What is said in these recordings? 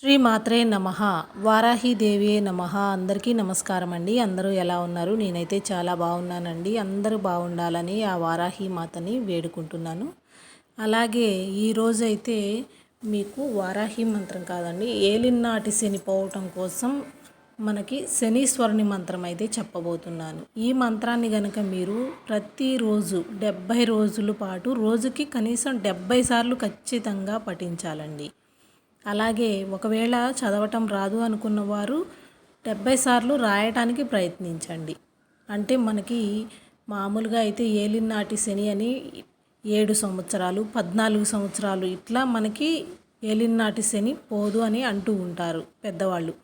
శ్రీ మాత్రే నమ. వారాహీదేవియే నమ. అందరికీ నమస్కారం అండి. అందరూ ఎలా ఉన్నారు? నేనైతే చాలా బాగున్నానండి. అందరూ బాగుండాలని ఆ వారాహి మాతని వేడుకుంటున్నాను. అలాగే ఈరోజైతే మీకు వారాహి మంత్రం కాదండి. ఏలినాటి శని పోవటం కోసం మనకి శనీశ్వరుని మంత్రం అయితే చెప్పబోతున్నాను. ఈ మంత్రాన్ని గనక మీరు ప్రతిరోజు డెబ్భై రోజుల పాటు రోజుకి కనీసం డెబ్భై సార్లు ఖచ్చితంగా పఠించాలండి. అలాగే ఒకవేళ చదవటం రాదు అనుకున్న వారు డెబ్బై సార్లు రాయటానికి ప్రయత్నించండి. అంటే మనకి మామూలుగా అయితే ఏలినాటి శని అని ఏడు సంవత్సరాలు పద్నాలుగు సంవత్సరాలు ఇట్లా మనకి ఏలినాటి శని పోదు అని అంటూ ఉంటారు పెద్దవాళ్ళు.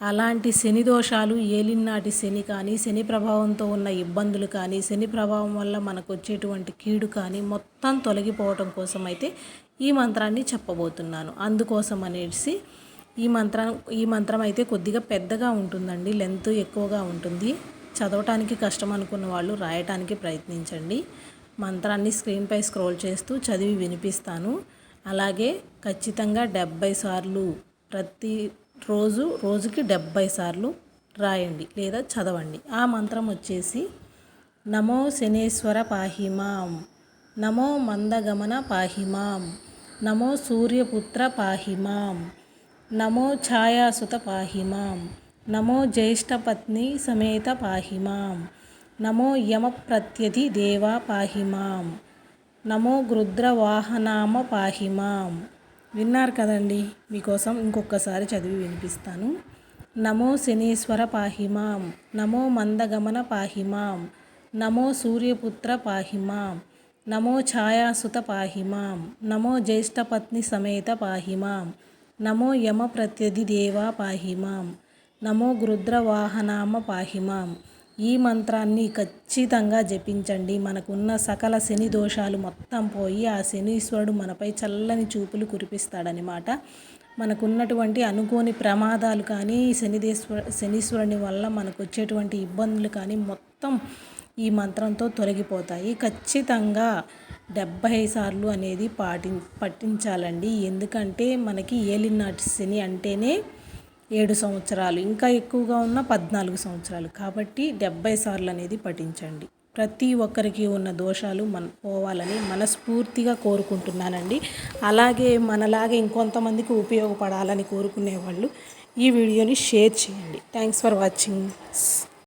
అలాంటి శని దోషాలు ఏలినాటి శని కానీ శని ప్రభావంతో ఉన్న ఇబ్బందులు కానీ శని ప్రభావం వల్ల మనకు వచ్చేటువంటి కీడు కానీ మొత్తం తొలగిపోవటం కోసం అయితే ఈ మంత్రాన్ని చెప్పబోతున్నాను. అందుకోసం అనేసి ఈ మంత్రం ఈ మంత్రం అయితే కొద్దిగా పెద్దగా ఉంటుందండి లెంత్ ఎక్కువగా ఉంటుంది. చదవటానికి కష్టం అనుకున్న వాళ్ళు రాయటానికి ప్రయత్నించండి. మంత్రాన్ని స్క్రీన్పై స్క్రోల్ చేస్తూ చదివి వినిపిస్తాను. అలాగే ఖచ్చితంగా డెబ్బై సార్లు ప్రతి రోజు రోజుకి డెబ్బై సార్లు రాయండి లేదా చదవండి. ఆ మంత్రం వచ్చేసి నమో శనేశ్వర పాహిమాం నమో మందగమన పాహిమాం నమో సూర్యపుత్ర పాహిమాం నమో ఛాయాసుత పాహిమాం నమో జ్యేష్ఠపత్ని సమేత పాహిమాం నమో యమ ప్రత్యధి దేవా పాహిమాం నమో గృద్రవాహనామ పాహిమాం విన్నారు కదండి. మీకోసం ఇంకొకసారి చదివి వినిపిస్తాను. నమో శనీశ్వర పాహిమాం నమో మందగమన పాహిమాం నమో సూర్యపుత్ర పాహిమాం నమో ఛాయాసుత పాహిమాం నమో జ్యేష్ఠపత్ని సమేత పాహిమాం నమో యమ ప్రత్యధి దేవా పాహిమాం నమో గృద్రవాహనామ పాహిమాం. ఈ మంత్రాన్ని ఖచ్చితంగా జపించండి. మనకున్న సకల శని దోషాలు మొత్తం పోయి ఆ శనీశ్వరుడు మనపై చల్లని చూపులు కురిపిస్తాడనమాట మనకున్నటువంటి అనుకోని ప్రమాదాలు కానీ శనిదేశ్వర శనీశ్వరుని వల్ల మనకు వచ్చేటువంటి ఇబ్బందులు కానీ మొత్తం ఈ మంత్రంతో తొలగిపోతాయి. ఖచ్చితంగా డెబ్భై సార్లు అనేది పాటి పట్టించాలండి. ఎందుకంటే మనకి ఏలినాటి శని అంటేనే ఏడు సంవత్సరాలు ఇంకా ఎక్కువగా ఉన్న పద్నాలుగు సంవత్సరాలు. కాబట్టి డెబ్బై సార్లు అనేది పఠించండి. ప్రతి ఒక్కరికి ఉన్న దోషాలు మన పోవాలని మనస్ఫూర్తిగా కోరుకుంటున్నానండి. అలాగే మనలాగే ఇంకొంతమందికి ఉపయోగపడాలని కోరుకునే వాళ్ళు ఈ వీడియోని షేర్ చేయండి. Thanks for watching.